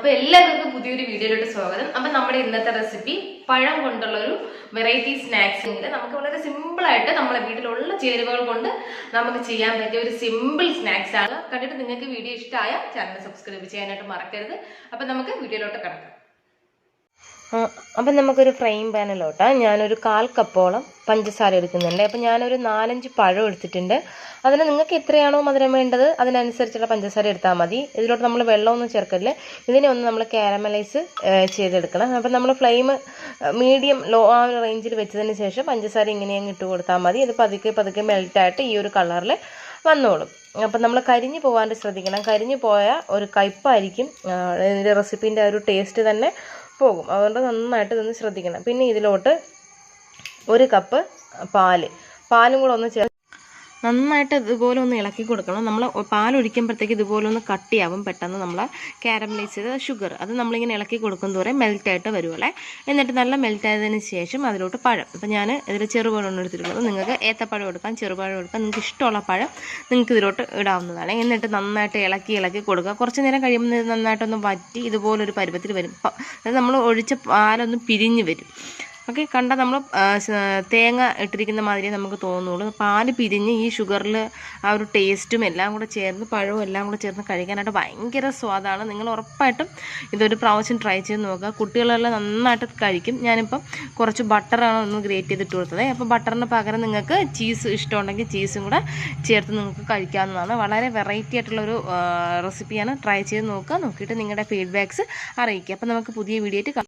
അപ്പൊ എല്ലാവർക്കും പുതിയൊരു വീഡിയോയിലോട്ട് സ്വാഗതം. അപ്പൊ നമ്മുടെ ഇന്നത്തെ റെസിപ്പി പഴം കൊണ്ടുള്ള ഒരു വെറൈറ്റി സ്നാക്സ് ഉണ്ട് നമുക്ക് വളരെ സിമ്പിൾ ആയിട്ട് നമ്മളെ വീട്ടിലുള്ള ചേരുവകൾ കൊണ്ട് നമുക്ക് ചെയ്യാൻ പറ്റിയ ഒരു സിമ്പിൾ സ്നാക്സ് ആണ്. കണ്ടിട്ട് നിങ്ങൾക്ക് വീഡിയോ ഇഷ്ടമായ ചാനൽ സബ്സ്ക്രൈബ് ചെയ്യാനായിട്ട് മറക്കരുത്. അപ്പൊ നമുക്ക് വീഡിയോയിലോട്ട് കിടക്കാം. അപ്പം നമുക്കൊരു ഫ്രെയിം പാനിലോട്ട്. ഞാനൊരു കാൽ കപ്പോളം പഞ്ചസാര എടുക്കുന്നുണ്ട്. അപ്പം ഞാനൊരു നാലഞ്ച് പഴം എടുത്തിട്ടുണ്ട്. അതിന് നിങ്ങൾക്ക് എത്രയാണോ മധുരം വേണ്ടത് അതിനനുസരിച്ചുള്ള പഞ്ചസാര എടുത്താൽ മതി. ഇതിലോട്ട് നമ്മൾ വെള്ളമൊന്നും ചേർക്കല്ലേ ഇതിനെ ഒന്ന് നമ്മൾ കാരമലൈസ് ചെയ്തെടുക്കണം. അപ്പം നമ്മൾ ഫ്ലെയിം മീഡിയം ലോ ആ ഒരു റേഞ്ചിൽ വെച്ചതിന് ശേഷം പഞ്ചസാര ഇങ്ങനെ അങ്ങ് ഇട്ട് കൊടുത്താൽ മതി. ഇത് പതുക്കെ പതുക്കെ മെൽറ്റായിട്ട് ഈ ഒരു കളറിൽ വന്നോളും. അപ്പം നമ്മൾ കരിഞ്ഞു പോകാണ്ട് ശ്രദ്ധിക്കണം. കരിഞ്ഞു പോയാൽ ഒരു കയ്പ്പായിരിക്കും ഇതിന്റെ റെസിപ്പീന്റെ ഒരു ടേസ്റ്റ് തന്നെ പോകും. അതുകൊണ്ട് നന്നായിട്ട് ഇതൊന്ന് ശ്രദ്ധിക്കണം. പിന്നെ ഇതിലോട്ട് ഒരു കപ്പ് പാൽ. പാലും കൂടെ ഒന്ന് ചേർ നന്നായിട്ട് ഇതുപോലെ ഒന്ന് ഇളക്കി കൊടുക്കണം. നമ്മൾ പാൽ ഒഴിക്കുമ്പോഴത്തേക്ക് ഇതുപോലെ ഒന്ന് കട്ടിയാവും പെട്ടെന്ന് നമ്മൾ കാരമലൈസ് ചെയ്ത ഷുഗർ അത് നമ്മളിങ്ങനെ ഇളക്കി കൊടുക്കും തോറേ മെൽറ്റായിട്ട് വരുവല്ലേ എന്നിട്ട് നല്ല മെൽറ്റ് ആയതിന് ശേഷം അതിലോട്ട് പഴം. അപ്പം ഞാൻ ഇതിൽ ചെറുപഴമാണ് എടുത്തിട്ടുള്ളത്. നിങ്ങൾക്ക് ഏത്തപ്പഴം എടുക്കാം ചെറുപഴം എടുക്കാം. നിങ്ങൾക്ക് ഇഷ്ടമുള്ള പഴം നിങ്ങൾക്ക് ഇതിലോട്ട് ഇടാവുന്നതാണ്. എന്നിട്ട് നന്നായിട്ട് ഇളക്കി ഇളക്കി കൊടുക്കുക. കുറച്ച് നേരം കഴിയുമ്പോൾ നന്നായിട്ടൊന്ന് വറ്റി ഇതുപോലൊരു പരുവത്തിൽ വരും. അത് നമ്മൾ ഒഴിച്ച പാലൊന്ന് പിരിഞ്ഞ് വരും. ഓക്കെ കണ്ട നമ്മൾ തേങ്ങ ഇട്ടിരിക്കുന്ന മാതിരി നമുക്ക് തോന്നുള്ളൂ. പാൽ പിരിഞ്ഞ് ഈ ഷുഗറിൽ ആ ഒരു ടേസ്റ്റും എല്ലാം കൂടെ ചേർന്ന് പഴവും എല്ലാം കൂടെ ചേർന്ന് കഴിക്കാനായിട്ട് ഭയങ്കര സ്വാദാണ്. നിങ്ങൾ ഉറപ്പായിട്ടും ഇതൊരു പ്രാവശ്യം ട്രൈ ചെയ്ത് നോക്കുക. കുട്ടികളെല്ലാം നന്നായിട്ട് കഴിക്കും. ഞാനിപ്പം കുറച്ച് ബട്ടറാണ് ഒന്ന് ഗ്രേറ്റ് ചെയ്തിട്ട് കൊടുത്തത്. അപ്പോൾ ബട്ടറിന് പകരം നിങ്ങൾക്ക് ചീസ് ഇഷ്ടമുണ്ടെങ്കിൽ ചീസും കൂടെ ചേർത്ത് നിങ്ങൾക്ക് കഴിക്കാവുന്നതാണ്. വളരെ വെറൈറ്റി ആയിട്ടുള്ളൊരു റെസിപ്പിയാണ്. ട്രൈ ചെയ്ത് നോക്കുക. നോക്കിയിട്ട് നിങ്ങളുടെ ഫീഡ്ബാക്ക്സ് അറിയിക്കുക. അപ്പോൾ നമുക്ക് പുതിയ വീഡിയോ ആയിട്ട്